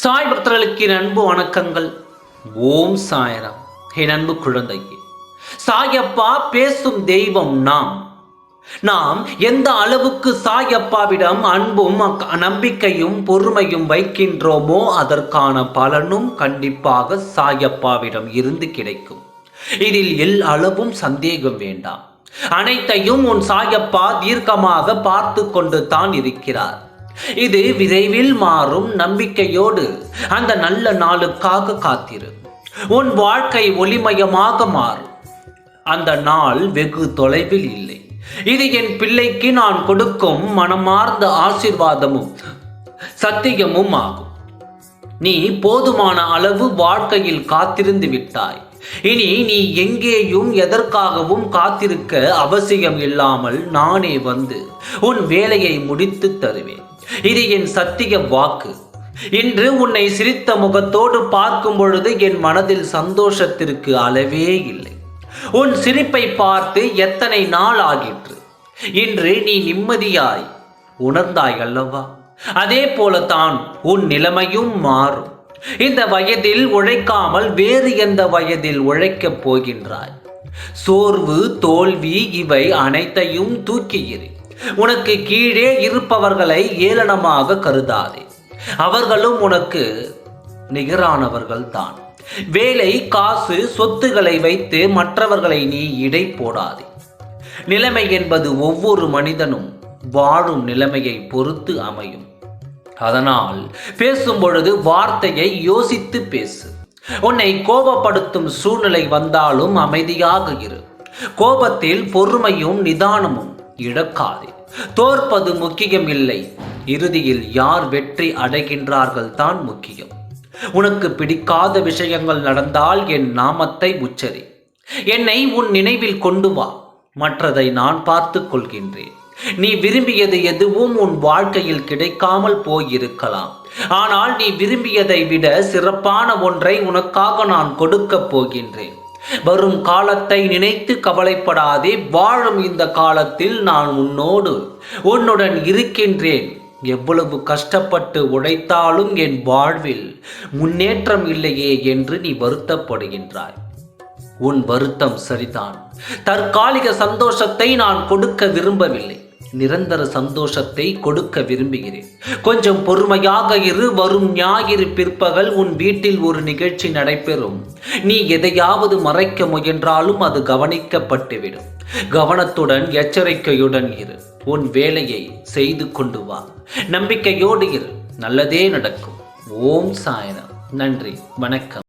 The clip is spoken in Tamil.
சாய் பக்தர்களுக்கு என் அன்பு வணக்கங்கள். ஓம் சாயராம். என் அன்பு குழந்தையே சாயப்பா பேசும் தெய்வம் நாம். நாம் எந்த அளவுக்கு சாயப்பாவிடம் அன்பும் அக்- நம்பிக்கையும் பொறுமையும் வைக்கின்றோமோ அதற்கான பலனும் கண்டிப்பாக சாயப்பாவிடம் இருந்து கிடைக்கும். இதில் எல் அளவும் சந்தேகம் வேண்டாம். அனைத்தையும் உன் சாயப்பா தீர்க்கமாக பார்த்து கொண்டு தான் இருக்கிறார். இது விரைவில் மாறும் நம்பிக்கையோடு அந்த நல்ல நாளுக்காக காத்திரு. உன் வாழ்க்கை ஒளிமயமாக மாறும். அந்த நாள் வெகு தொலைவில் இல்லை. இது என் பிள்ளைக்கு நான் கொடுக்கும் மனமார்ந்த ஆசீர்வாதமும் சத்தியமும் ஆகும். நீ போதுமான அளவு வாழ்க்கையில் காத்திருந்து விட்டாய். இனி நீ எங்கேயும் எதற்காகவும் காத்திருக்க அவசியம் இல்லாமல் நானே வந்து உன் வேலையை முடித்து தருவேன். இது என் சத்திய வாக்கு. இன்று உன்னை சிரித்த முகத்தோடு பார்க்கும் பொழுது என் மனதில் சந்தோஷத்திற்கு அளவே இல்லை. உன் சிரிப்பை பார்த்து எத்தனை நாள் ஆகிற்று? இன்று நீ நிம்மதியாய் உணர்ந்தாய் அல்லவா? அதே போலத்தான் உன் நிலைமையும் மாறும். இந்த வயதில் உழைக்காமல் வேறு எந்த வயதில் உழைக்கப் போகின்றாய்? சோர்வு தோல்வி இவை அனைத்தையும் தூக்கியிரு உனக்கு கீழே இருப்பவர்களை ஏளனமாக கருதாதே. அவர்களும் உனக்கு நிகரானவர்கள் தான் வேலை காசு சொத்துக்களை வைத்து மற்றவர்களை நீ இடை போடாதே. நிலைமை என்பது ஒவ்வொரு மனிதனும் வாழும் நிலைமையை பொறுத்து அமையும். அதனால் பேசும் பொழுது வார்த்தையை யோசித்து பேசு. உன்னை கோபப்படுத்தும் சூழ்நிலை வந்தாலும் அமைதியாக இரு. கோபத்தில் பொறுமையும் நிதானமும் இழக்காதே தோற்பது முக்கியம் இல்லை. இறுதியில் யார் வெற்றி அடைகின்றார்கள் தான் முக்கியம். உனக்கு பிடிக்காத விஷயங்கள் நடந்தால் என் நாமத்தை உச்சரி. என்னை உன் நினைவில் கொண்டு வா. மற்றதை நான் பார்த்து கொள்கின்றேன். நீ விரும்பியது எதுவும் உன் வாழ்க்கையில் கிடைக்காமல் போயிருக்கலாம். ஆனால் நீ விரும்பியதை விட சிறப்பான ஒன்றை உனக்காக நான் கொடுக்கப் போகின்றேன். வரும் காலத்தை நினைத்து கவலைப்படாதே வாழும் இந்த காலத்தில் நான் உன்னோடு உன்னுடன் இருக்கின்றேன். எவ்வளவு கஷ்டப்பட்டு உழைத்தாலும் என் வாழ்வில் முன்னேற்றம் இல்லையே என்று நீ வருத்தப்படுகின்றாய். உன் வருத்தம் சரிதான். தற்காலிக சந்தோஷத்தை நான் கொடுக்க விரும்பவில்லை. நிரந்தர சந்தோஷத்தை கொடுக்க விரும்புகிறேன். கொஞ்சம் பொறுமையாக இரு வரும் ஞாயிறு பிற்பகல் உன் வீட்டில் ஒரு நிகழ்ச்சி நடைபெறும். நீ எதையாவது மறைக்க முயன்றாலும் அது கவனிக்கப்பட்டுவிடும். கவனத்துடன் எச்சரிக்கையுடன் இரு. உன் வேலையை செய்து கொண்டு வா. நம்பிக்கையோடு இரு. நல்லதே நடக்கும். ஓம் சாயனம் நன்றி. வணக்கம்.